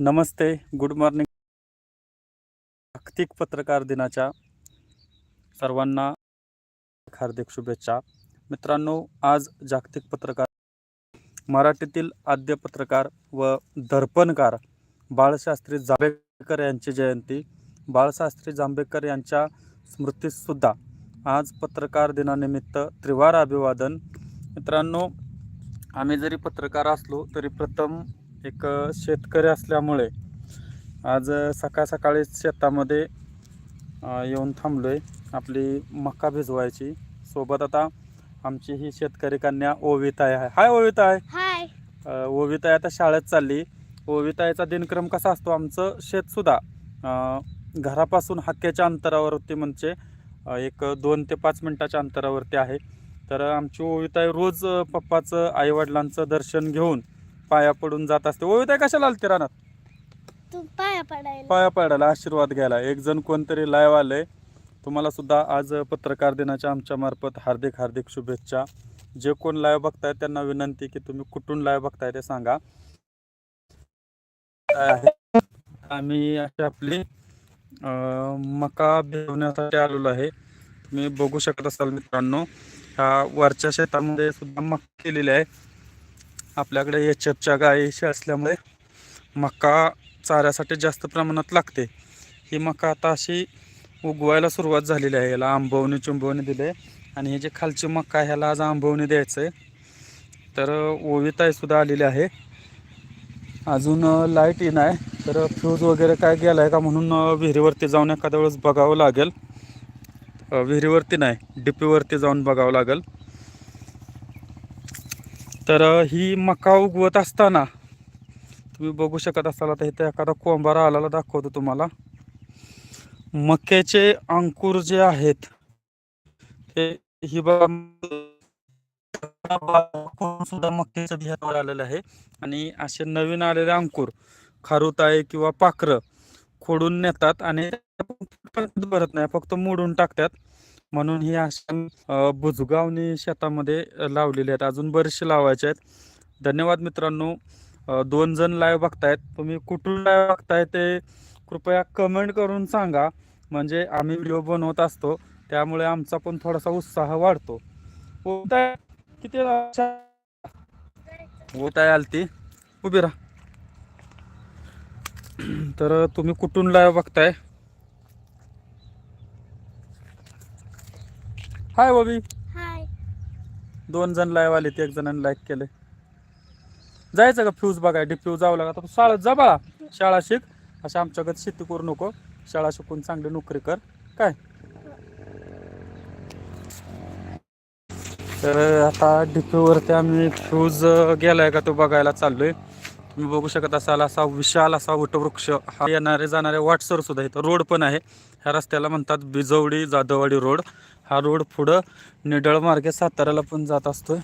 नमस्ते good morning. जागतिक पत्रकार दिनाच्या सर्वांना हार्दिक शुभेच्छा. मित्रांनो आज जागतिक पत्रकार मराठीतील आद्य पत्रकार व दर्पणकार बाळशास्त्री जांभेकर यांची जयंती. बाळशास्त्री जांभेकर यांच्या स्मृतीसुद्धा आज पत्रकार दिनानिमित्त त्रिवार अभिवादन. मित्रांनो आम्ही जरी पत्रकार असलो तरी प्रथम एक शेतकरी असल्यामुळे आज सकाळ सकाळी शेतामध्ये येऊन थांबलो आहे आपली मका भिजवायची. सोबत आता आमची ही शेतकरी कन्या ओविताई आहे. हाय अ, ओविताई आता शाळेत चालली. ओविताईचा दिनक्रम कसा असतो? आमचं शेतसुद्धा घरापासून हक्क्याच्या अंतरावरती म्हणजे एक दोन ते पाच मिनटाच्या अंतरावरती आहे. तर आमची ओविताई रोज पप्पाचं आईवडिलांचं दर्शन घेऊन पाया पडून जात असते. ओविताई कशाला आलते रानात? तू पाया पडायला. पाया पडायला आशीर्वाद घ्यायला. एक जण कोणतरी लाईव्ह आलंय. तुम्हाला सुद्धा आज पत्रकार दिनाच्या आमच्या मार्फत हार्दिक हार्दिक शुभेच्छा. जे कोण लाईव्ह बघताय त्यांना विनंती की तुम्ही कुठून लाईव्ह बघताय ते सांगा. काय आहे? आम्ही अशी आपली अं, मका भिजवण्यासाठी आलेलो आहे. तुम्ही बघू शकत असाल मित्रांनो ह्या वरच्या शेतामध्ये सुद्धा मका केलेली आहे. आपल्याकडे एच एफच्या गायीशी असल्यामुळे मका चाऱ्यासाठी जास्त प्रमाणात लागते. ही मका आता अशी उगवायला सुरुवात झालेली आहे. याला आंबवणी चुंबवणी दिले. आणि हे जे खालची मका आहे ह्याला आज आंबवणी द्यायचं आहे तर ओविताईसुद्धा आलेली आहे. अजून लाइट येईन आहे. तर फ्यूज वगैरे काय गेला आहे का म्हणून विहिरीवरती जाऊन एखाद्या वेळेस बघावं लागेल. विहिरीवरती नाही डीपीवरती जाऊन बघावं लागेल. तर ही मका उगवत असताना तुम्ही बघू शकत असाल आता इथे एखादा कोंबारा आलेला दाखवतो तुम्हाला. मक्याचे अंकुर जे आहेत ते ही बघा सुद्धा मक्याचं बियाणं आलेलं आहे. आणि असे नवीन आलेले अंकुर खारुत आहे किंवा पाखरं खोडून नेतात आणि भरत नाही फक्त मोडून टाकतात. म्हणून ही आसन अ, शेतामध्ये लावलेली आहेत. अजून बरेचसे लावायचे आहेत. धन्यवाद मित्रांनो. दोन जण लाईव्ह बघतायत. तुम्ही कुठून लाईव्ह बघताय ते कृपया कमेंट करून सांगा. म्हणजे आम्ही व्हिडिओ बनवत असतो. त्यामुळे आमचा पण थोडासा उत्साह वाढतो. किती होत आहे आलती. उभी राहा. तर तुम्ही कुठून लाईव्ह बघताय? हाय बॉबी हाय. दोन जण लाईव्ह आले ते एक जणांनी लाईक केले. जायचं का फ्यूज बघाय डिफ्यूज जावं लागत शाळेत जा बाळा. शाळा शिक. अशा आमच्याकडे शेती करू नको. शाळा शिकून चांगली नोकरी कर. काय? तर आता डिफ्यूवरती आम्ही फ्यूज गेलाय का तो बघायला चाललोय. तुम्ही बघू शकत असाल असा विशाल असा वटवृक्ष. हा येणारे जाणारे वाटसर सुद्धा इथं. रोड पण आहे. ह्या रस्त्याला म्हणतात बिजवडी जाधववाडी रोड. हा रोड पुढं निडळ मार्गे साताऱ्याला पण जात असतोय.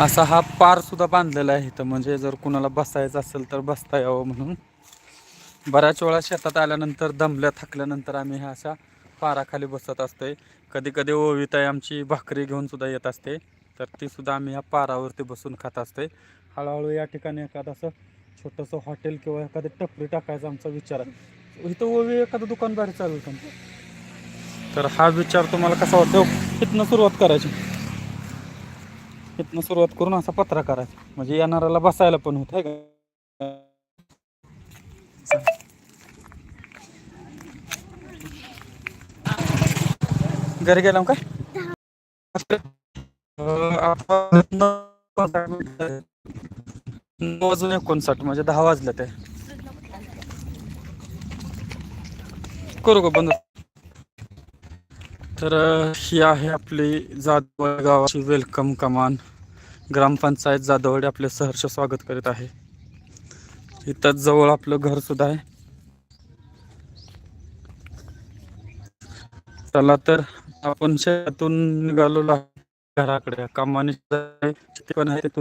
असा हा पार सुद्धा बांधलेला आहे इथं. म्हणजे जर कुणाला बसायचं असेल तर बसता यावं म्हणून. बऱ्याच वेळा शेतात आल्यानंतर दमल्या थकल्यानंतर आम्ही ह्या अशा पाराखाली बसत असतोय. कधी कधी ओविताई आमची भाकरी घेऊन सुद्धा येत असते. तर ती सुद्धा आम्ही ह्या पारावरती बसून खात असते हळूहळू या ठिकाणी एखादं असं छोटंसं हॉटेल किंवा एखादी टपरी टाकायचा आमचा विचार आहे. इथं ओवी एखादं दुकान बाहेर चालेल का तर हा विचार तुम्हाला कसा वाटतो? इथनं सुरुवात करायची. इथनं सुरुवात करून असा पत्रा करायचा. म्हणजे येणाऱ्याला बसायला पण होत आहे का? घरी गेला का? नऊ वाजून एकोणसाठ म्हणजे दहा वाजलं ते. करू का बंद? तर ही आहे आपली जाधववाडी गावाची वेलकम कमान ग्रामपंचायत जाधववाडी आपले सहर्ष स्वागत करीत आहे. इथं जवळ आपलं घर सुद्धा आहे. चला तर आपण शेतातून निघालो घराकडे. कामाने पण आहे तिथून